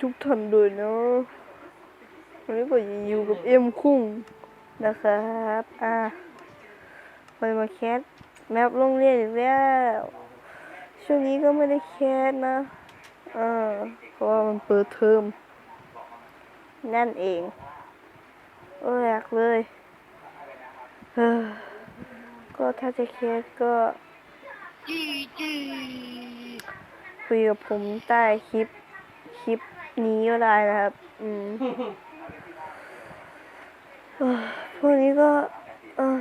ทุกท่านด้วยเนาะวันนี้ก็อยู่กับเอ็มคุ้งนะครับอะไปมาแคสแมปโรงเรียนอีกแล้วช่วงนี้ก็ไม่ได้แคสนะเออเพราะว่ามันเปิดเทอมนั่นเองโอ้ยอยากเลยเออก็ถ้าจะแคสก็คุยกับผมใต้คลิปคลิป นี้ก็ได้นะครับ อืมเอ่อพวกนี้ก็ เออ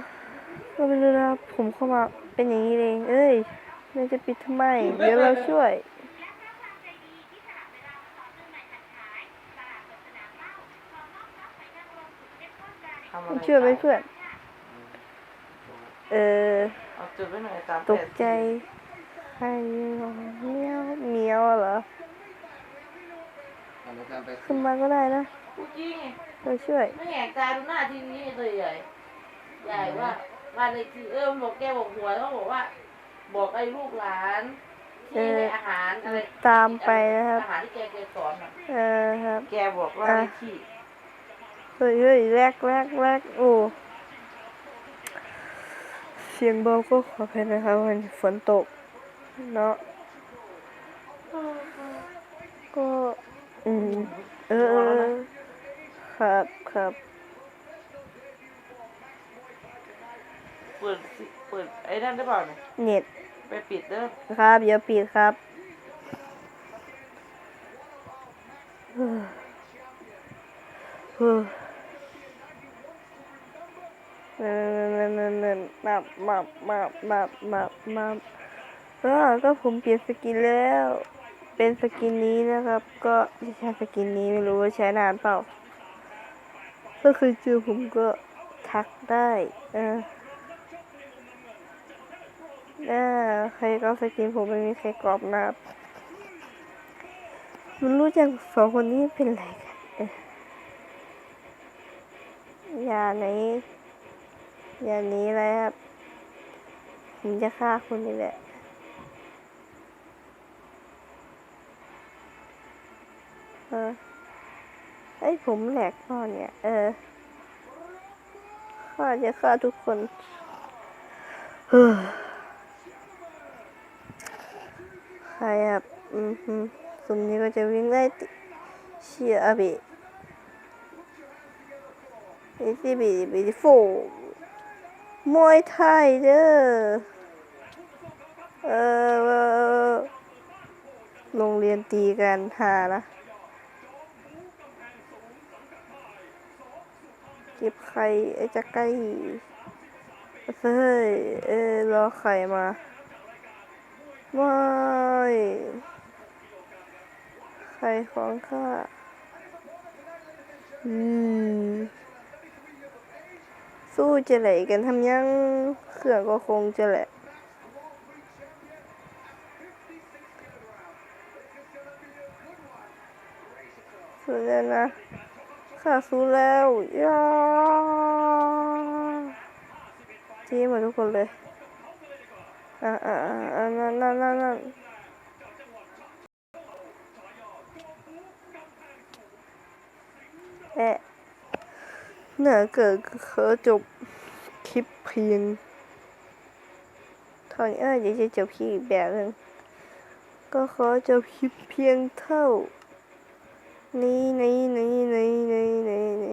ก็ไม่รู้นะครับผมเข้ามาเป็นอย่างนี้เอง เอ้ยเราจะปิดทำไม เดี๋ยวเราช่วยทำอะไรช่วยไหมเพื่อน เออเอาจุดไว้หน่อยตามตกใจใครร้องเมียวเมียวเหรอ ขึ้นมาก็ได้นะกูจริงเราช่วย ไม่แหกตาดูหน้าทีวีตัวใหญ่ใหญ่ว่าบ้านเลขที่เออมันบอกแกบอกหวยเขาบอกว่า บอกไอ้ลูกหลานที่ให้อาหารอะไรตามไปนะครับอาหารที่แกแกสอนน่ะเออครับ แกบอกว่าอะเลขที่เฮ้ยเฮ้ยแรกแรกแรกโอ้เสียงเบาก็ขออภัยนะครับวันนี้ฝนตกเนาะ ก็ อืมเออเออเออ ครับครับเปิดสิเปิดไอ้นั่นได้เปล่าเนี่ยเน็ตไปปิดเด้อครับอย่าปิดครับเฮ้อเฮ้อนั่นนั่นนั่นนั่นมามามามามามาก็ก็ผมเปลี่ยนสกินแล้ว เป็นสกินนี้นะครับ ก็ใช้สกินนี้ไม่รู้ว่าใช้นานเปล่า ก็คือเจอผมก็ทักได้เอออ่าใครก็สกินผมไม่มีใครกรอบนะครับมันรู้จักสองคนนี้เป็นอะไรกันเอ๊ะอย่าไหนอย่านี้เลยครับผมจะฆ่าคุณนี่แหละ เออไอ้ผมแหลกก่อเนี่ย เออข้าจะฆ่าทุกคนเฮ้อใครครับอืมฮึสุ่มนี้ก็จะวิ่งไล่ติเชียร์บีบีซีบีบีโฟมวยไทยเด้อเออโรงเรียนตีกันหานะ ก็บไข่ไอ้จะไก่เฮ้ยเออรอไข่มาไม่ใครของข้าอืมสู้จะไหลกันทำยังเครื่องก็คงจะแหละสู้แล้วนะ ข้าสู้แล้วย่าทีมหมดทุกคนเลยอ่าอ่าอ่านั่นนั่นนั่นนั่นแอะเนื้อเกิดขอจบคลิปเพียงเท่านี้เดี๋ยวจะจบคลิปแบบนึงก็ขอจบคลิปเพียงเท่า 你你你你你你你。